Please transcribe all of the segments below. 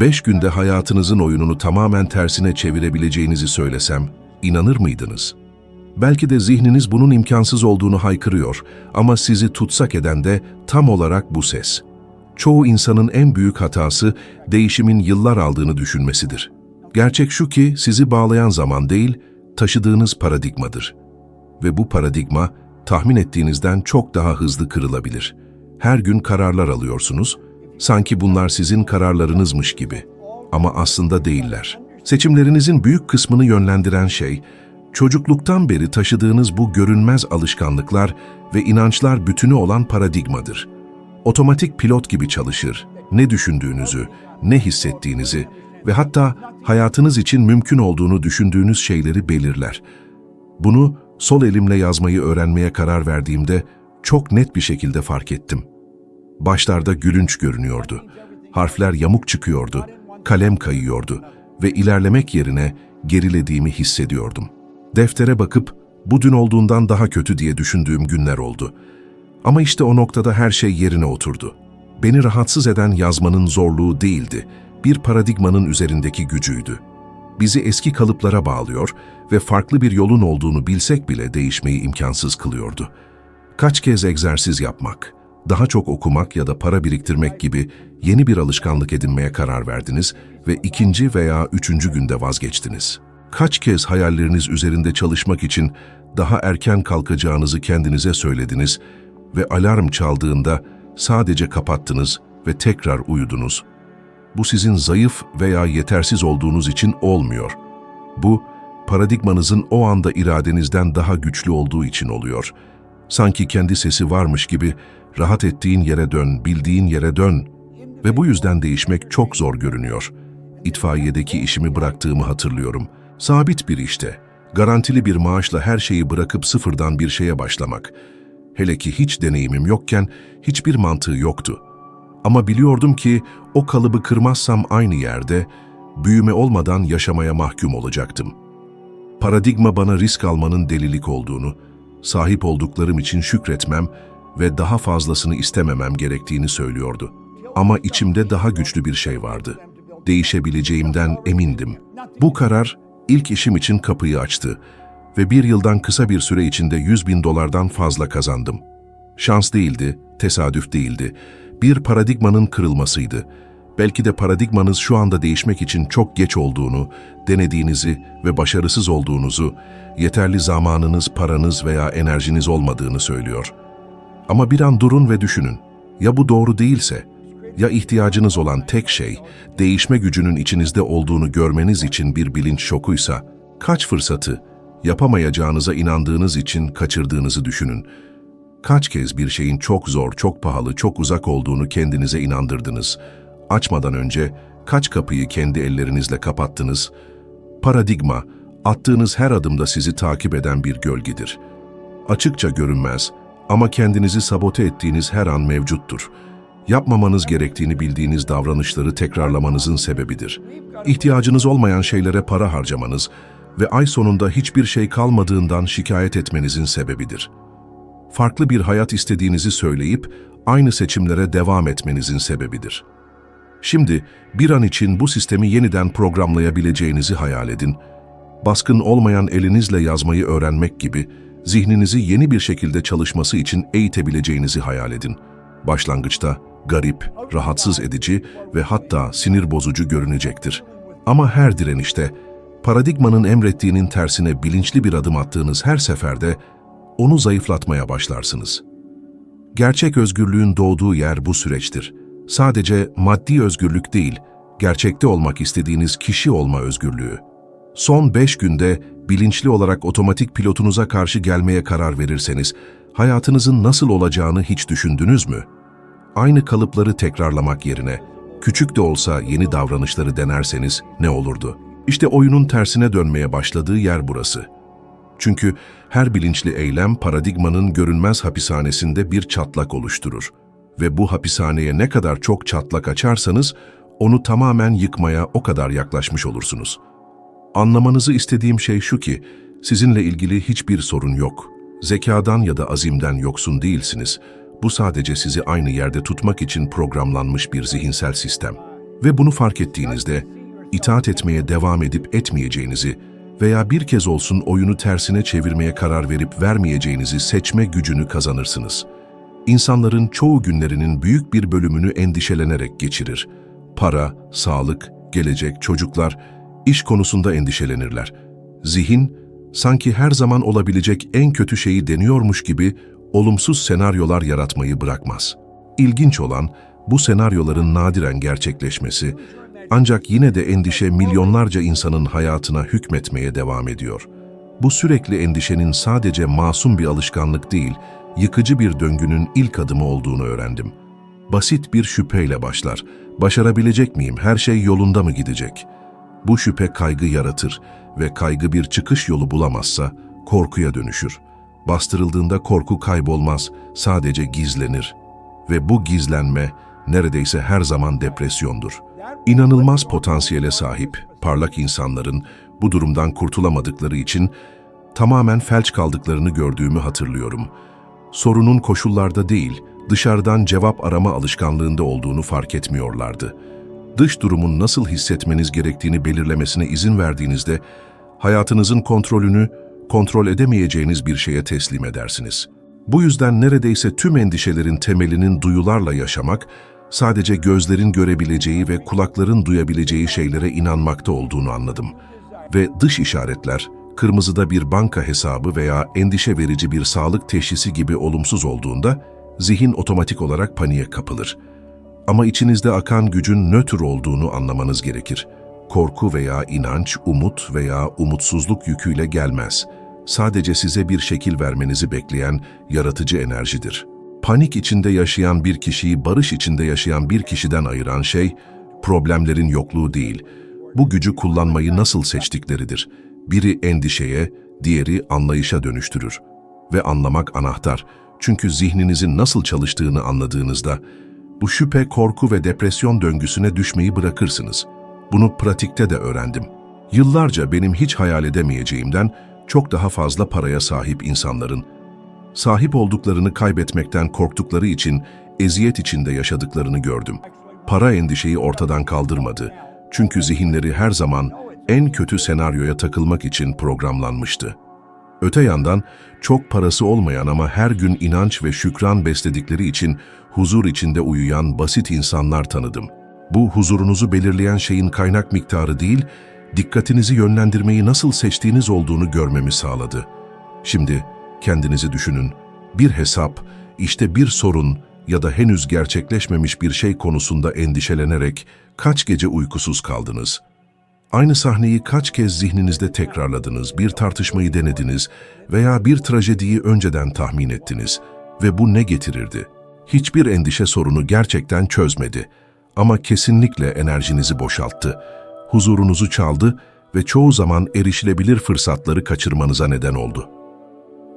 beş günde hayatınızın oyununu tamamen tersine çevirebileceğinizi söylesem, inanır mıydınız? Belki de zihniniz bunun imkansız olduğunu haykırıyor ama sizi tutsak eden de tam olarak bu ses. Çoğu insanın en büyük hatası değişimin yıllar aldığını düşünmesidir. Gerçek şu ki sizi bağlayan zaman değil, taşıdığınız paradigmadır. Ve bu paradigma tahmin ettiğinizden çok daha hızlı kırılabilir. Her gün kararlar alıyorsunuz, sanki bunlar sizin kararlarınızmış gibi. Ama aslında değiller. Seçimlerinizin büyük kısmını yönlendiren şey, çocukluktan beri taşıdığınız bu görünmez alışkanlıklar ve inançlar bütünü olan paradigmadır. Otomatik pilot gibi çalışır. Ne düşündüğünüzü, ne hissettiğinizi ve hatta hayatınız için mümkün olduğunu düşündüğünüz şeyleri belirler. Bunu sol elimle yazmayı öğrenmeye karar verdiğimde çok net bir şekilde fark ettim. Başlarda gülünç görünüyordu. Harfler yamuk çıkıyordu, kalem kayıyordu ve ilerlemek yerine gerilediğimi hissediyordum. Deftere bakıp bu dün olduğundan daha kötü diye düşündüğüm günler oldu. Ama işte o noktada her şey yerine oturdu. Beni rahatsız eden yazmanın zorluğu değildi, bir paradigmanın üzerindeki gücüydü. Bizi eski kalıplara bağlıyor ve farklı bir yolun olduğunu bilsek bile değişmeyi imkansız kılıyordu. Kaç kez egzersiz yapmak, daha çok okumak ya da para biriktirmek gibi yeni bir alışkanlık edinmeye karar verdiniz ve ikinci veya üçüncü günde vazgeçtiniz. Kaç kez hayalleriniz üzerinde çalışmak için daha erken kalkacağınızı kendinize söylediniz ve alarm çaldığında sadece kapattınız ve tekrar uyudunuz. Bu sizin zayıf veya yetersiz olduğunuz için olmuyor. Bu, paradigmanızın o anda iradenizden daha güçlü olduğu için oluyor. Sanki kendi sesi varmış gibi rahat ettiğin yere dön, bildiğin yere dön ve bu yüzden değişmek çok zor görünüyor. İtfaiyedeki işimi bıraktığımı hatırlıyorum. Sabit bir işte, garantili bir maaşla her şeyi bırakıp sıfırdan bir şeye başlamak. Hele ki hiç deneyimim yokken hiçbir mantığı yoktu. Ama biliyordum ki o kalıbı kırmazsam aynı yerde, büyüme olmadan yaşamaya mahkum olacaktım. Paradigma bana risk almanın delilik olduğunu, sahip olduklarım için şükretmem ve daha fazlasını istememem gerektiğini söylüyordu. Ama içimde daha güçlü bir şey vardı. Değişebileceğimden emindim. Bu karar ilk işim için kapıyı açtı ve bir yıldan kısa bir süre içinde 100 bin dolardan fazla kazandım. Şans değildi, tesadüf değildi. Bir paradigmanın kırılmasıydı. Belki de paradigmanız şu anda değişmek için çok geç olduğunu, denediğinizi ve başarısız olduğunuzu, yeterli zamanınız, paranız veya enerjiniz olmadığını söylüyor. Ama bir an durun ve düşünün. Ya bu doğru değilse? Ya ihtiyacınız olan tek şey, değişme gücünün içinizde olduğunu görmeniz için bir bilinç şokuysa, kaç fırsatı, yapamayacağınıza inandığınız için kaçırdığınızı düşünün. Kaç kez bir şeyin çok zor, çok pahalı, çok uzak olduğunu kendinize inandırdınız. Açmadan önce kaç kapıyı kendi ellerinizle kapattınız. Paradigma, attığınız her adımda sizi takip eden bir gölgedir. Açıkça görünmez ama kendinizi sabote ettiğiniz her an mevcuttur. Yapmamanız gerektiğini bildiğiniz davranışları tekrarlamanızın sebebidir. İhtiyacınız olmayan şeylere para harcamanız ve ay sonunda hiçbir şey kalmadığından şikayet etmenizin sebebidir. Farklı bir hayat istediğinizi söyleyip aynı seçimlere devam etmenizin sebebidir. Şimdi bir an için bu sistemi yeniden programlayabileceğinizi hayal edin. Baskın olmayan elinizle yazmayı öğrenmek gibi zihninizi yeni bir şekilde çalışması için eğitebileceğinizi hayal edin. Başlangıçta garip, rahatsız edici ve hatta sinir bozucu görünecektir. Ama her direnişte, paradigmanın emrettiğinin tersine bilinçli bir adım attığınız her seferde onu zayıflatmaya başlarsınız. Gerçek özgürlüğün doğduğu yer bu süreçtir. Sadece maddi özgürlük değil, gerçekte olmak istediğiniz kişi olma özgürlüğü. Son beş günde bilinçli olarak otomatik pilotunuza karşı gelmeye karar verirseniz, hayatınızın nasıl olacağını hiç düşündünüz mü? Aynı kalıpları tekrarlamak yerine, küçük de olsa yeni davranışları denerseniz ne olurdu? İşte oyunun tersine dönmeye başladığı yer burası. Çünkü her bilinçli eylem paradigmanın görünmez hapishanesinde bir çatlak oluşturur. Ve bu hapishaneye ne kadar çok çatlak açarsanız, onu tamamen yıkmaya o kadar yaklaşmış olursunuz. Anlamanızı istediğim şey şu ki, sizinle ilgili hiçbir sorun yok. Zekadan ya da azimden yoksun değilsiniz. Bu sadece sizi aynı yerde tutmak için programlanmış bir zihinsel sistem. Ve bunu fark ettiğinizde itaat etmeye devam edip etmeyeceğinizi veya bir kez olsun oyunu tersine çevirmeye karar verip vermeyeceğinizi seçme gücünü kazanırsınız. İnsanların çoğu günlerinin büyük bir bölümünü endişelenerek geçirir. Para, sağlık, gelecek, çocuklar, iş konusunda endişelenirler. Zihin, sanki her zaman olabilecek en kötü şeyi deniyormuş gibi olumsuz senaryolar yaratmayı bırakmaz. İlginç olan bu senaryoların nadiren gerçekleşmesi, ancak yine de endişe milyonlarca insanın hayatına hükmetmeye devam ediyor. Bu sürekli endişenin sadece masum bir alışkanlık değil, yıkıcı bir döngünün ilk adımı olduğunu öğrendim. Basit bir şüpheyle başlar. Başarabilecek miyim? Her şey yolunda mı gidecek? Bu şüphe kaygı yaratır ve kaygı bir çıkış yolu bulamazsa korkuya dönüşür. Bastırıldığında korku kaybolmaz, sadece gizlenir. Ve bu gizlenme neredeyse her zaman depresyondur. İnanılmaz potansiyele sahip parlak insanların bu durumdan kurtulamadıkları için tamamen felç kaldıklarını gördüğümü hatırlıyorum. Sorunun koşullarda değil, dışarıdan cevap arama alışkanlığında olduğunu fark etmiyorlardı. Dış durumun nasıl hissetmeniz gerektiğini belirlemesine izin verdiğinizde, hayatınızın kontrolünü kontrol edemeyeceğiniz bir şeye teslim edersiniz. Bu yüzden neredeyse tüm endişelerin temelinin duyularla yaşamak, sadece gözlerin görebileceği ve kulakların duyabileceği şeylere inanmakta olduğunu anladım. Ve dış işaretler, kırmızıda bir banka hesabı veya endişe verici bir sağlık teşhisi gibi olumsuz olduğunda, zihin otomatik olarak paniğe kapılır. Ama içinizde akan gücün nötr olduğunu anlamanız gerekir. Korku veya inanç, umut veya umutsuzluk yüküyle gelmez. Sadece size bir şekil vermenizi bekleyen yaratıcı enerjidir. Panik içinde yaşayan bir kişiyi barış içinde yaşayan bir kişiden ayıran şey, problemlerin yokluğu değil, bu gücü kullanmayı nasıl seçtikleridir. Biri endişeye, diğeri anlayışa dönüştürür. Ve anlamak anahtar. Çünkü zihninizin nasıl çalıştığını anladığınızda, bu şüphe, korku ve depresyon döngüsüne düşmeyi bırakırsınız. Bunu pratikte de öğrendim. Yıllarca benim hiç hayal edemeyeceğimden çok daha fazla paraya sahip insanların, sahip olduklarını kaybetmekten korktukları için eziyet içinde yaşadıklarını gördüm. Para endişeyi ortadan kaldırmadı. Çünkü zihinleri her zaman en kötü senaryoya takılmak için programlanmıştı. Öte yandan çok parası olmayan ama her gün inanç ve şükran besledikleri için huzur içinde uyuyan basit insanlar tanıdım. Bu huzurunuzu belirleyen şeyin kaynak miktarı değil, dikkatinizi yönlendirmeyi nasıl seçtiğiniz olduğunu görmemi sağladı. Şimdi kendinizi düşünün. Bir hesap, işte bir sorun ya da henüz gerçekleşmemiş bir şey konusunda endişelenerek kaç gece uykusuz kaldınız? Aynı sahneyi kaç kez zihninizde tekrarladınız, bir tartışmayı denediniz veya bir trajediyi önceden tahmin ettiniz ve bu ne getirirdi? Hiçbir endişe sorunu gerçekten çözmedi ama kesinlikle enerjinizi boşalttı, huzurunuzu çaldı ve çoğu zaman erişilebilir fırsatları kaçırmanıza neden oldu.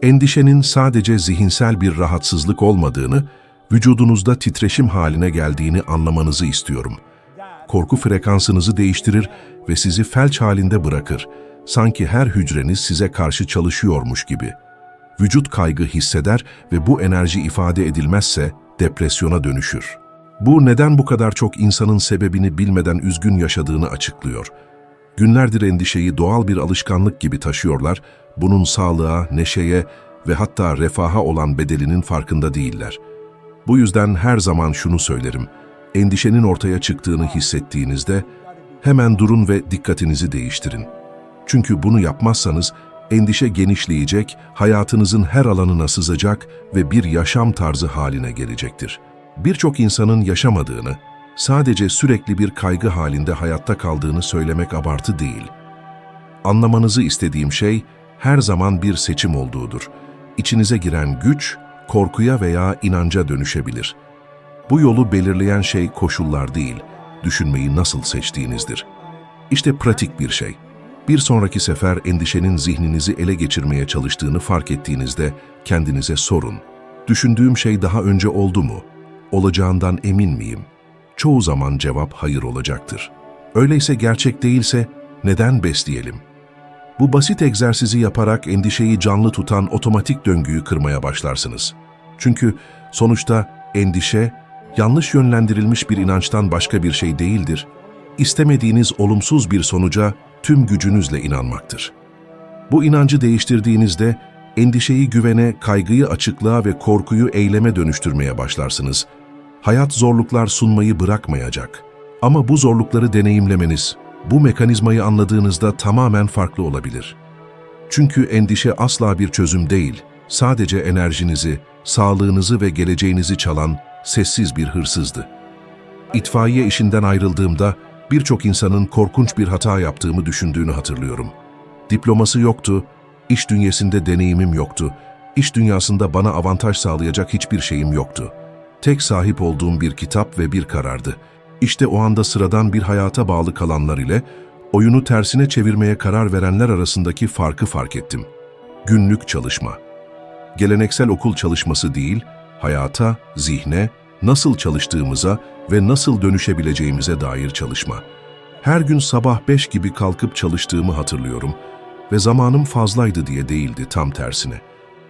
Endişenin sadece zihinsel bir rahatsızlık olmadığını, vücudunuzda titreşim haline geldiğini anlamanızı istiyorum. Korku frekansınızı değiştirir ve sizi felç halinde bırakır. Sanki her hücreniz size karşı çalışıyormuş gibi. Vücut kaygı hisseder ve bu enerji ifade edilmezse depresyona dönüşür. Bu neden bu kadar çok insanın sebebini bilmeden üzgün yaşadığını açıklıyor. Günlerdir endişeyi doğal bir alışkanlık gibi taşıyorlar, bunun sağlığa, neşeye ve hatta refaha olan bedelinin farkında değiller. Bu yüzden her zaman şunu söylerim, endişenin ortaya çıktığını hissettiğinizde hemen durun ve dikkatinizi değiştirin. Çünkü bunu yapmazsanız endişe genişleyecek, hayatınızın her alanına sızacak ve bir yaşam tarzı haline gelecektir. Birçok insanın yaşamadığını, sadece sürekli bir kaygı halinde hayatta kaldığını söylemek abartı değil. Anlamanızı istediğim şey her zaman bir seçim olduğudur. İçinize giren güç, korkuya veya inanca dönüşebilir. Bu yolu belirleyen şey koşullar değil, düşünmeyi nasıl seçtiğinizdir. İşte pratik bir şey. Bir sonraki sefer endişenin zihninizi ele geçirmeye çalıştığını fark ettiğinizde kendinize sorun. Düşündüğüm şey daha önce oldu mu? Olacağından emin miyim? Çoğu zaman cevap hayır olacaktır. Öyleyse gerçek değilse neden besleyelim? Bu basit egzersizi yaparak endişeyi canlı tutan otomatik döngüyü kırmaya başlarsınız. Çünkü sonuçta endişe yanlış yönlendirilmiş bir inançtan başka bir şey değildir. İstemediğiniz olumsuz bir sonuca tüm gücünüzle inanmaktır. Bu inancı değiştirdiğinizde endişeyi güvene, kaygıyı açıklığa ve korkuyu eyleme dönüştürmeye başlarsınız. Hayat zorluklar sunmayı bırakmayacak. Ama bu zorlukları deneyimlemeniz, bu mekanizmayı anladığınızda tamamen farklı olabilir. Çünkü endişe asla bir çözüm değil, sadece enerjinizi, sağlığınızı ve geleceğinizi çalan sessiz bir hırsızdı. İtfaiye işinden ayrıldığımda birçok insanın korkunç bir hata yaptığımı düşündüğünü hatırlıyorum. Diploması yoktu, iş dünyasında deneyimim yoktu, iş dünyasında bana avantaj sağlayacak hiçbir şeyim yoktu. Tek sahip olduğum bir kitap ve bir karardı. İşte o anda sıradan bir hayata bağlı kalanlar ile oyunu tersine çevirmeye karar verenler arasındaki farkı fark ettim. Günlük çalışma. Geleneksel okul çalışması değil, hayata, zihne, nasıl çalıştığımıza ve nasıl dönüşebileceğimize dair çalışma. Her gün sabah beş gibi kalkıp çalıştığımı hatırlıyorum ve zamanım fazlaydı diye değildi tam tersine.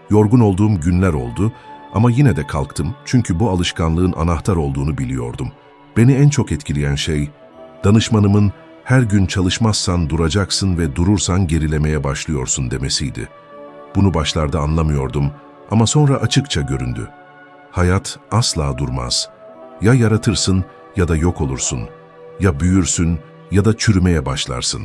Yorgun olduğum günler oldu ama yine de kalktım çünkü bu alışkanlığın anahtar olduğunu biliyordum. Beni en çok etkileyen şey, danışmanımın her gün çalışmazsan duracaksın ve durursan gerilemeye başlıyorsun demesiydi. Bunu başlarda anlamıyordum ama sonra açıkça göründü. Hayat asla durmaz. Ya yaratırsın ya da yok olursun. Ya büyürsün ya da çürümeye başlarsın.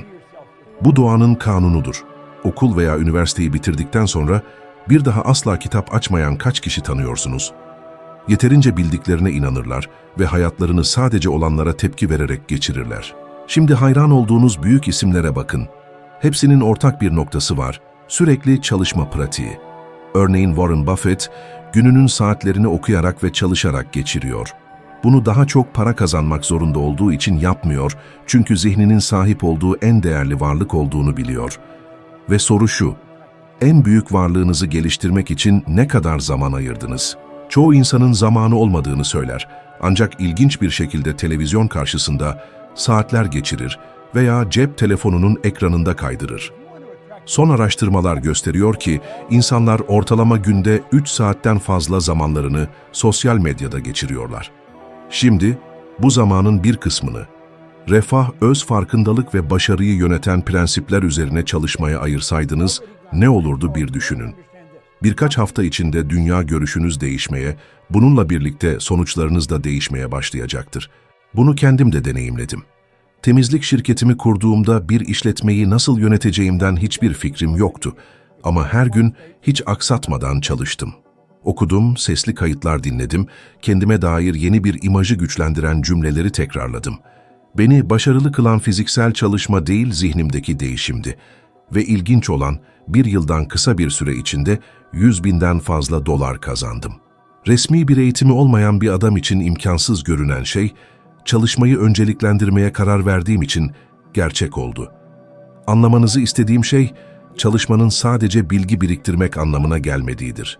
Bu doğanın kanunudur. Okul veya üniversiteyi bitirdikten sonra bir daha asla kitap açmayan kaç kişi tanıyorsunuz? Yeterince bildiklerine inanırlar ve hayatlarını sadece olanlara tepki vererek geçirirler. Şimdi hayran olduğunuz büyük isimlere bakın. Hepsinin ortak bir noktası var. Sürekli çalışma pratiği. Örneğin Warren Buffett, gününün saatlerini okuyarak ve çalışarak geçiriyor. Bunu daha çok para kazanmak zorunda olduğu için yapmıyor çünkü zihninin sahip olduğu en değerli varlık olduğunu biliyor. Ve soru şu, en büyük varlığınızı geliştirmek için ne kadar zaman ayırdınız? Çoğu insanın zamanı olmadığını söyler ancak ilginç bir şekilde televizyon karşısında saatler geçirir veya cep telefonunun ekranında kaydırır. Son araştırmalar gösteriyor ki insanlar ortalama günde 3 saatten fazla zamanlarını sosyal medyada geçiriyorlar. Şimdi bu zamanın bir kısmını refah, öz farkındalık ve başarıyı yöneten prensipler üzerine çalışmaya ayırsaydınız ne olurdu bir düşünün. Birkaç hafta içinde dünya görüşünüz değişmeye, bununla birlikte sonuçlarınız da değişmeye başlayacaktır. Bunu kendim de deneyimledim. Temizlik şirketimi kurduğumda bir işletmeyi nasıl yöneteceğimden hiçbir fikrim yoktu. Ama her gün hiç aksatmadan çalıştım. Okudum, sesli kayıtlar dinledim, kendime dair yeni bir imajı güçlendiren cümleleri tekrarladım. Beni başarılı kılan fiziksel çalışma değil zihnimdeki değişimdi. Ve ilginç olan bir yıldan kısa bir süre içinde 100 binden fazla dolar kazandım. Resmi bir eğitimi olmayan bir adam için imkansız görünen şey, çalışmayı önceliklendirmeye karar verdiğim için gerçek oldu. Anlamanızı istediğim şey, çalışmanın sadece bilgi biriktirmek anlamına gelmediğidir.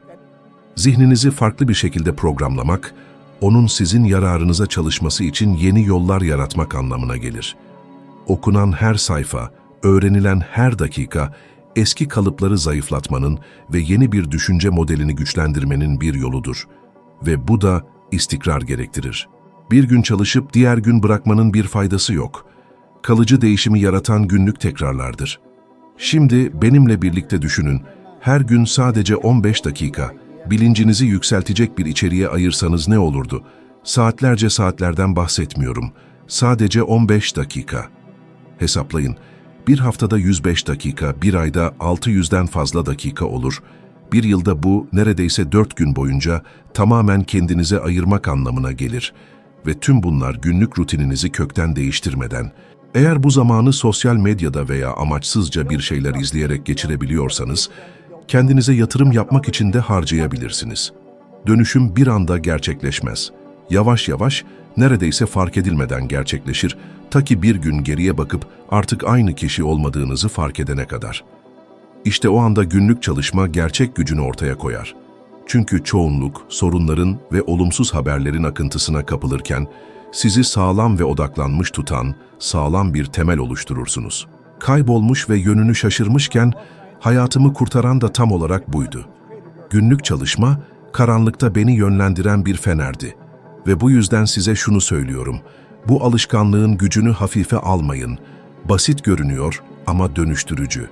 Zihninizi farklı bir şekilde programlamak, onun sizin yararınıza çalışması için yeni yollar yaratmak anlamına gelir. Okunan her sayfa, öğrenilen her dakika, eski kalıpları zayıflatmanın ve yeni bir düşünce modelini güçlendirmenin bir yoludur. Ve bu da istikrar gerektirir. Bir gün çalışıp diğer gün bırakmanın bir faydası yok. Kalıcı değişimi yaratan günlük tekrarlardır. Şimdi benimle birlikte düşünün, her gün sadece 15 dakika, bilincinizi yükseltecek bir içeriğe ayırsanız ne olurdu? Saatlerce saatlerden bahsetmiyorum. Sadece 15 dakika. Hesaplayın. Bir haftada 105 dakika, bir ayda 600'den fazla dakika olur. Bir yılda bu neredeyse 4 gün boyunca tamamen kendinize ayırmak anlamına gelir. Ve tüm bunlar günlük rutininizi kökten değiştirmeden, eğer bu zamanı sosyal medyada veya amaçsızca bir şeyler izleyerek geçirebiliyorsanız, kendinize yatırım yapmak için de harcayabilirsiniz. Dönüşüm bir anda gerçekleşmez. Yavaş yavaş, neredeyse fark edilmeden gerçekleşir, ta ki bir gün geriye bakıp artık aynı kişi olmadığınızı fark edene kadar. İşte o anda günlük çalışma gerçek gücünü ortaya koyar. Çünkü çoğunluk, sorunların ve olumsuz haberlerin akıntısına kapılırken, sizi sağlam ve odaklanmış tutan, sağlam bir temel oluşturursunuz. Kaybolmuş ve yönünü şaşırmışken, hayatımı kurtaran da tam olarak buydu. Günlük çalışma, karanlıkta beni yönlendiren bir fenerdi. Ve bu yüzden size şunu söylüyorum. Bu alışkanlığın gücünü hafife almayın. Basit görünüyor ama dönüştürücü.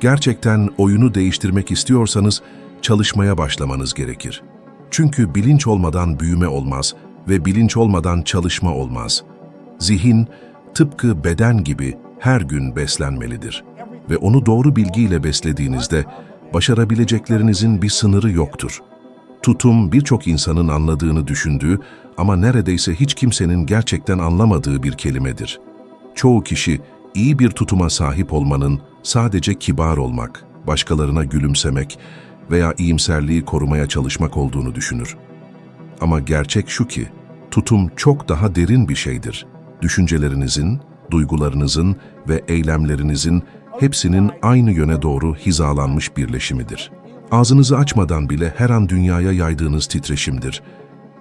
Gerçekten oyunu değiştirmek istiyorsanız çalışmaya başlamanız gerekir. Çünkü bilinç olmadan büyüme olmaz ve bilinç olmadan çalışma olmaz. Zihin tıpkı beden gibi her gün beslenmelidir ve onu doğru bilgiyle beslediğinizde başarabileceklerinizin bir sınırı yoktur. Tutum birçok insanın anladığını düşündüğü ama neredeyse hiç kimsenin gerçekten anlamadığı bir kelimedir. Çoğu kişi iyi bir tutuma sahip olmanın sadece kibar olmak, başkalarına gülümsemek veya iyimserliği korumaya çalışmak olduğunu düşünür. Ama gerçek şu ki, tutum çok daha derin bir şeydir. Düşüncelerinizin, duygularınızın ve eylemlerinizin hepsinin aynı yöne doğru hizalanmış birleşimidir. Ağzınızı açmadan bile her an dünyaya yaydığınız titreşimdir.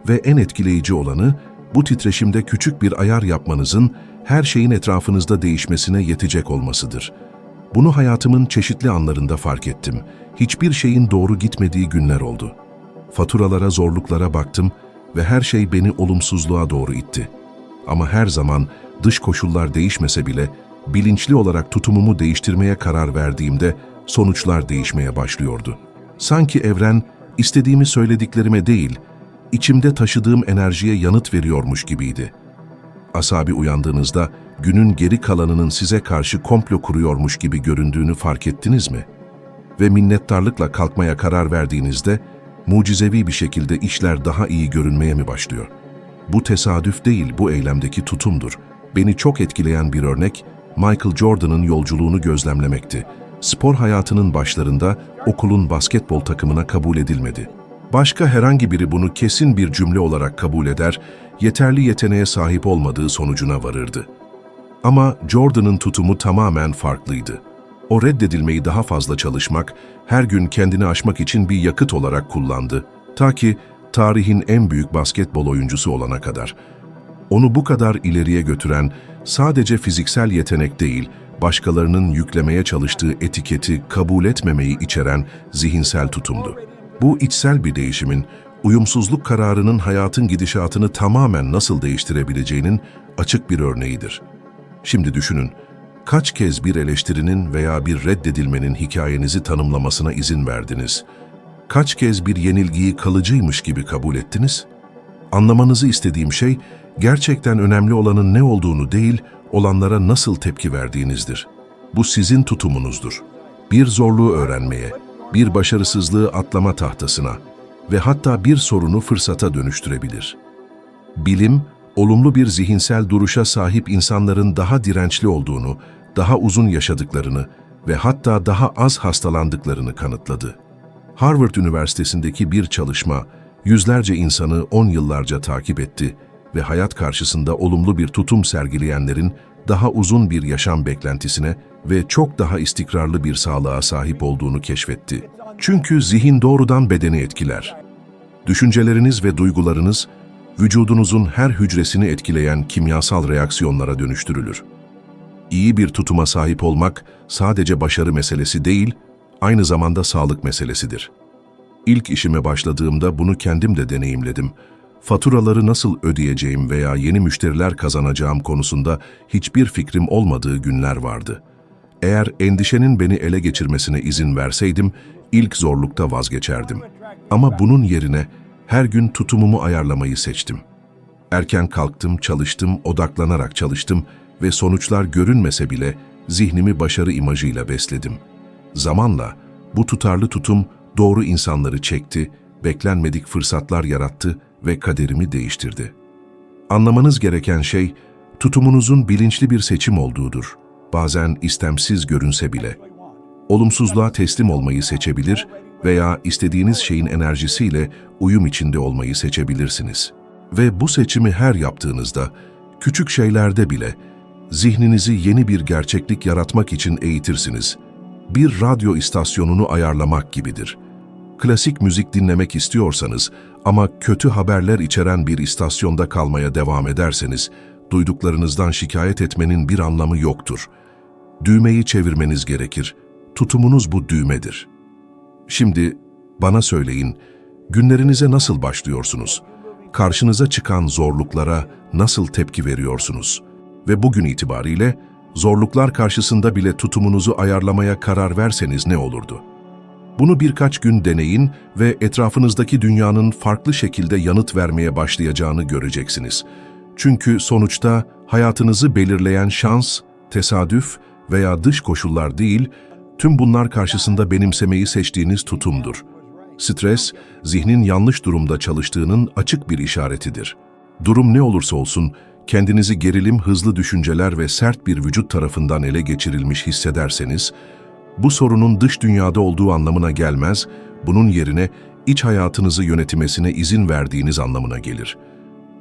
Ve en etkileyici olanı, bu titreşimde küçük bir ayar yapmanızın her şeyin etrafınızda değişmesine yetecek olmasıdır. Bunu hayatımın çeşitli anlarında fark ettim. Hiçbir şeyin doğru gitmediği günler oldu. Faturalara, zorluklara baktım ve her şey beni olumsuzluğa doğru itti. Ama her zaman dış koşullar değişmese bile bilinçli olarak tutumumu değiştirmeye karar verdiğimde sonuçlar değişmeye başlıyordu. Sanki evren istediğimi söylediklerime değil, içimde taşıdığım enerjiye yanıt veriyormuş gibiydi. Asabi uyandığınızda günün geri kalanının size karşı komplo kuruyormuş gibi göründüğünü fark ettiniz mi? Ve minnettarlıkla kalkmaya karar verdiğinizde mucizevi bir şekilde işler daha iyi görünmeye mi başlıyor? Bu tesadüf değil, bu eylemdeki tutumdur. Beni çok etkileyen bir örnek, Michael Jordan'ın yolculuğunu gözlemlemekti. Spor hayatının başlarında okulun basketbol takımına kabul edilmedi. Başka herhangi biri bunu kesin bir cümle olarak kabul eder, yeterli yeteneğe sahip olmadığı sonucuna varırdı. Ama Jordan'ın tutumu tamamen farklıydı. O reddedilmeyi daha fazla çalışmak, her gün kendini aşmak için bir yakıt olarak kullandı. Ta ki tarihin en büyük basketbol oyuncusu olana kadar. Onu bu kadar ileriye götüren sadece fiziksel yetenek değil, başkalarının yüklemeye çalıştığı etiketi kabul etmemeyi içeren zihinsel tutumdu. Bu içsel bir değişimin, uyumsuzluk kararının hayatın gidişatını tamamen nasıl değiştirebileceğinin açık bir örneğidir. Şimdi düşünün, kaç kez bir eleştirinin veya bir reddedilmenin hikayenizi tanımlamasına izin verdiniz? Kaç kez bir yenilgiyi kalıcıymış gibi kabul ettiniz? Anlamanızı istediğim şey, gerçekten önemli olanın ne olduğunu değil, olanlara nasıl tepki verdiğinizdir. Bu sizin tutumunuzdur. Bir zorluğu öğrenmeye, bir başarısızlığı atlama tahtasına ve hatta bir sorunu fırsata dönüştürebilir. Bilim, olumlu bir zihinsel duruşa sahip insanların daha dirençli olduğunu, daha uzun yaşadıklarını ve hatta daha az hastalandıklarını kanıtladı. Harvard Üniversitesi'ndeki bir çalışma, yüzlerce insanı 10 yıllarca takip etti ve hayat karşısında olumlu bir tutum sergileyenlerin daha uzun bir yaşam beklentisine ve çok daha istikrarlı bir sağlığa sahip olduğunu keşfetti. Çünkü zihin doğrudan bedeni etkiler. Düşünceleriniz ve duygularınız, vücudunuzun her hücresini etkileyen kimyasal reaksiyonlara dönüştürülür. İyi bir tutuma sahip olmak sadece başarı meselesi değil, aynı zamanda sağlık meselesidir. İlk işime başladığımda bunu kendim de deneyimledim. Faturaları nasıl ödeyeceğim veya yeni müşteriler kazanacağım konusunda hiçbir fikrim olmadığı günler vardı. Eğer endişenin beni ele geçirmesine izin verseydim, ilk zorlukta vazgeçerdim. Ama bunun yerine her gün tutumumu ayarlamayı seçtim. Erken kalktım, çalıştım, odaklanarak çalıştım ve sonuçlar görünmese bile zihnimi başarı imajıyla besledim. Zamanla bu tutarlı tutum doğru insanları çekti, beklenmedik fırsatlar yarattı ve kaderimi değiştirdi. Anlamanız gereken şey, tutumunuzun bilinçli bir seçim olduğudur. Bazen istemsiz görünse bile. Olumsuzluğa teslim olmayı seçebilir veya istediğiniz şeyin enerjisiyle uyum içinde olmayı seçebilirsiniz. Ve bu seçimi her yaptığınızda, küçük şeylerde bile zihninizi yeni bir gerçeklik yaratmak için eğitirsiniz. Bir radyo istasyonunu ayarlamak gibidir. Klasik müzik dinlemek istiyorsanız ama kötü haberler içeren bir istasyonda kalmaya devam ederseniz, duyduklarınızdan şikayet etmenin bir anlamı yoktur. Düğmeyi çevirmeniz gerekir. Tutumunuz bu düğmedir. Şimdi bana söyleyin, günlerinize nasıl başlıyorsunuz? karşınıza çıkan zorluklara nasıl tepki veriyorsunuz? Ve bugün itibariyle zorluklar karşısında bile tutumunuzu ayarlamaya karar verseniz ne olurdu? Bunu birkaç gün deneyin ve etrafınızdaki dünyanın farklı şekilde yanıt vermeye başlayacağını göreceksiniz. Çünkü sonuçta hayatınızı belirleyen şans, tesadüf veya dış koşullar değil, tüm bunlar karşısında benimsemeyi seçtiğiniz tutumdur. Stres, zihnin yanlış durumda çalıştığının açık bir işaretidir. Durum ne olursa olsun, kendinizi gerilim, hızlı düşünceler ve sert bir vücut tarafından ele geçirilmiş hissederseniz, bu sorunun dış dünyada olduğu anlamına gelmez, bunun yerine iç hayatınızı yönetimesine izin verdiğiniz anlamına gelir.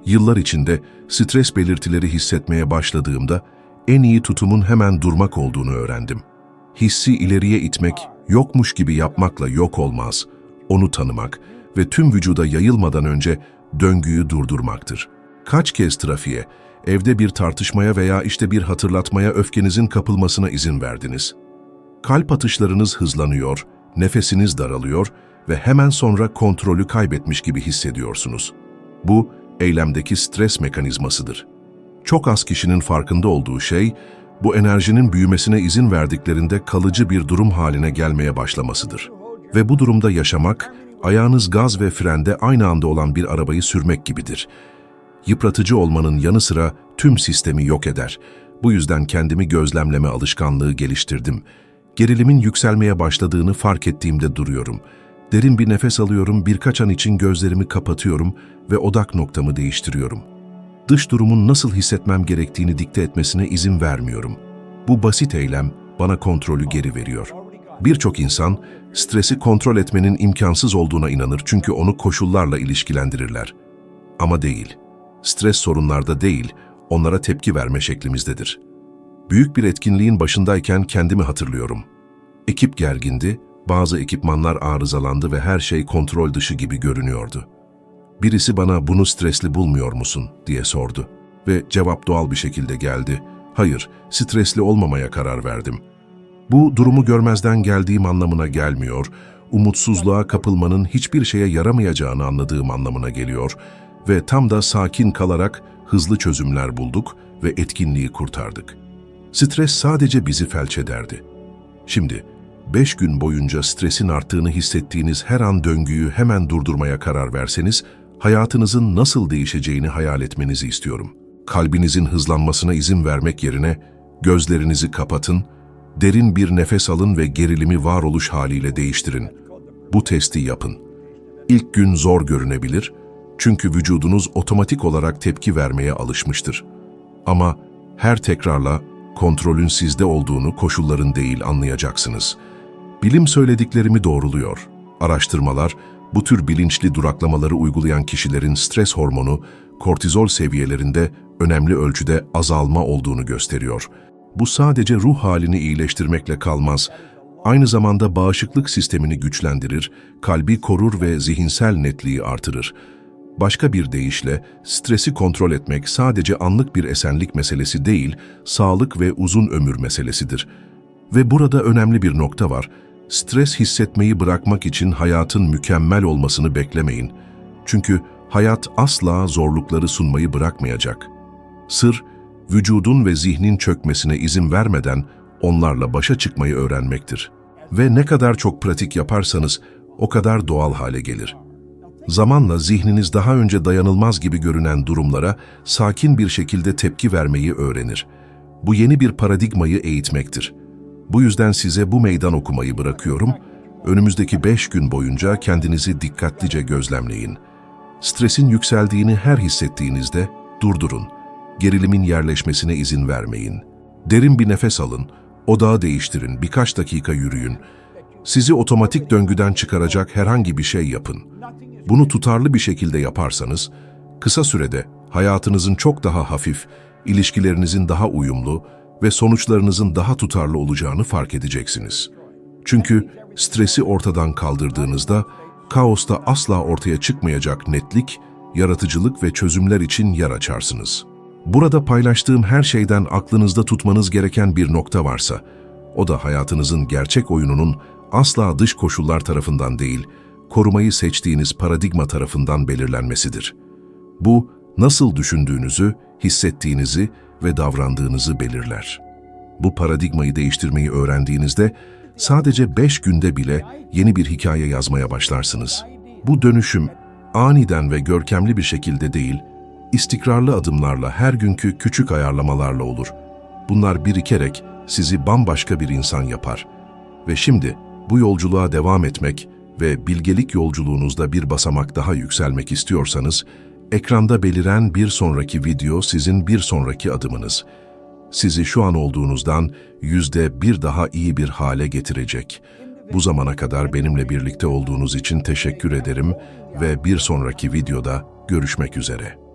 Yıllar içinde stres belirtileri hissetmeye başladığımda en iyi tutumun hemen durmak olduğunu öğrendim. Hissi ileriye itmek, yokmuş gibi yapmakla yok olmaz. Onu tanımak ve tüm vücuda yayılmadan önce döngüyü durdurmaktır. Kaç kez trafiğe, evde bir tartışmaya veya işte bir hatırlatmaya öfkenizin kapılmasına izin verdiniz? Kalp atışlarınız hızlanıyor, nefesiniz daralıyor ve hemen sonra kontrolü kaybetmiş gibi hissediyorsunuz. Bu, eylemdeki stres mekanizmasıdır. Çok az kişinin farkında olduğu şey, bu enerjinin büyümesine izin verdiklerinde kalıcı bir durum haline gelmeye başlamasıdır. Ve bu durumda yaşamak, ayağınız gaz ve frende aynı anda olan bir arabayı sürmek gibidir. Yıpratıcı olmanın yanı sıra tüm sistemi yok eder. Bu yüzden kendimi gözlemleme alışkanlığı geliştirdim. Gerilimin yükselmeye başladığını fark ettiğimde duruyorum. Derin bir nefes alıyorum, birkaç an için gözlerimi kapatıyorum ve odak noktamı değiştiriyorum. Dış durumun nasıl hissetmem gerektiğini dikte etmesine izin vermiyorum. Bu basit eylem bana kontrolü geri veriyor. Birçok insan stresi kontrol etmenin imkansız olduğuna inanır çünkü onu koşullarla ilişkilendirirler. Ama değil. Stres sorunlarda değil, onlara tepki verme şeklimizdedir. Büyük bir etkinliğin başındayken kendimi hatırlıyorum. Ekip gergindi, bazı ekipmanlar arızalandı ve her şey kontrol dışı gibi görünüyordu. Birisi bana bunu stresli bulmuyor musun diye sordu ve cevap doğal bir şekilde geldi. Hayır, stresli olmamaya karar verdim. Bu durumu görmezden geldiğim anlamına gelmiyor, umutsuzluğa kapılmanın hiçbir şeye yaramayacağını anladığım anlamına geliyor ve tam da sakin kalarak hızlı çözümler bulduk ve etkinliği kurtardık. Stres sadece bizi felç ederdi. Şimdi, beş gün boyunca stresin arttığını hissettiğiniz her an döngüyü hemen durdurmaya karar verseniz, hayatınızın nasıl değişeceğini hayal etmenizi istiyorum. Kalbinizin hızlanmasına izin vermek yerine gözlerinizi kapatın, derin bir nefes alın ve gerilimi varoluş haliyle değiştirin. Bu testi yapın. İlk gün zor görünebilir çünkü vücudunuz otomatik olarak tepki vermeye alışmıştır. Ama her tekrarla kontrolün sizde olduğunu koşulların değil anlayacaksınız. Bilim söylediklerimi doğruluyor. Araştırmalar, bu tür bilinçli duraklamaları uygulayan kişilerin stres hormonu, kortizol seviyelerinde önemli ölçüde azalma olduğunu gösteriyor. Bu sadece ruh halini iyileştirmekle kalmaz, aynı zamanda bağışıklık sistemini güçlendirir, kalbi korur ve zihinsel netliği artırır. Başka bir deyişle, stresi kontrol etmek sadece anlık bir esenlik meselesi değil, sağlık ve uzun ömür meselesidir. Ve burada önemli bir nokta var. Stres hissetmeyi bırakmak için hayatın mükemmel olmasını beklemeyin. Çünkü hayat asla zorlukları sunmayı bırakmayacak. Sır, vücudun ve zihnin çökmesine izin vermeden onlarla başa çıkmayı öğrenmektir. Ve ne kadar çok pratik yaparsanız o kadar doğal hale gelir. Zamanla zihniniz daha önce dayanılmaz gibi görünen durumlara sakin bir şekilde tepki vermeyi öğrenir. Bu yeni bir paradigmayı eğitmektir. Bu yüzden size bu meydan okumayı bırakıyorum. Önümüzdeki beş gün boyunca kendinizi dikkatlice gözlemleyin. Stresin yükseldiğini her hissettiğinizde durdurun. Gerilimin yerleşmesine izin vermeyin. Derin bir nefes alın, odağı değiştirin, birkaç dakika yürüyün. Sizi otomatik döngüden çıkaracak herhangi bir şey yapın. Bunu tutarlı bir şekilde yaparsanız, kısa sürede hayatınızın çok daha hafif, ilişkilerinizin daha uyumlu ve sonuçlarınızın daha tutarlı olacağını fark edeceksiniz. Çünkü stresi ortadan kaldırdığınızda, kaosta asla ortaya çıkmayacak netlik, yaratıcılık ve çözümler için yer açarsınız. Burada paylaştığım her şeyden aklınızda tutmanız gereken bir nokta varsa, o da hayatınızın gerçek oyununun asla dış koşullar tarafından değil, korumayı seçtiğiniz paradigma tarafından belirlenmesidir. Bu, nasıl düşündüğünüzü, hissettiğinizi ve davrandığınızı belirler. Bu paradigmayı değiştirmeyi öğrendiğinizde sadece 5 günde bile yeni bir hikaye yazmaya başlarsınız. Bu dönüşüm aniden ve görkemli bir şekilde değil, istikrarlı adımlarla her günkü küçük ayarlamalarla olur. Bunlar birikerek sizi bambaşka bir insan yapar. Ve şimdi bu yolculuğa devam etmek ve bilgelik yolculuğunuzda bir basamak daha yükselmek istiyorsanız, ekranda beliren bir sonraki video sizin bir sonraki adımınız. Sizi şu an olduğunuzdan yüzde bir daha iyi bir hale getirecek. Bu zamana kadar benimle birlikte olduğunuz için teşekkür ederim ve bir sonraki videoda görüşmek üzere.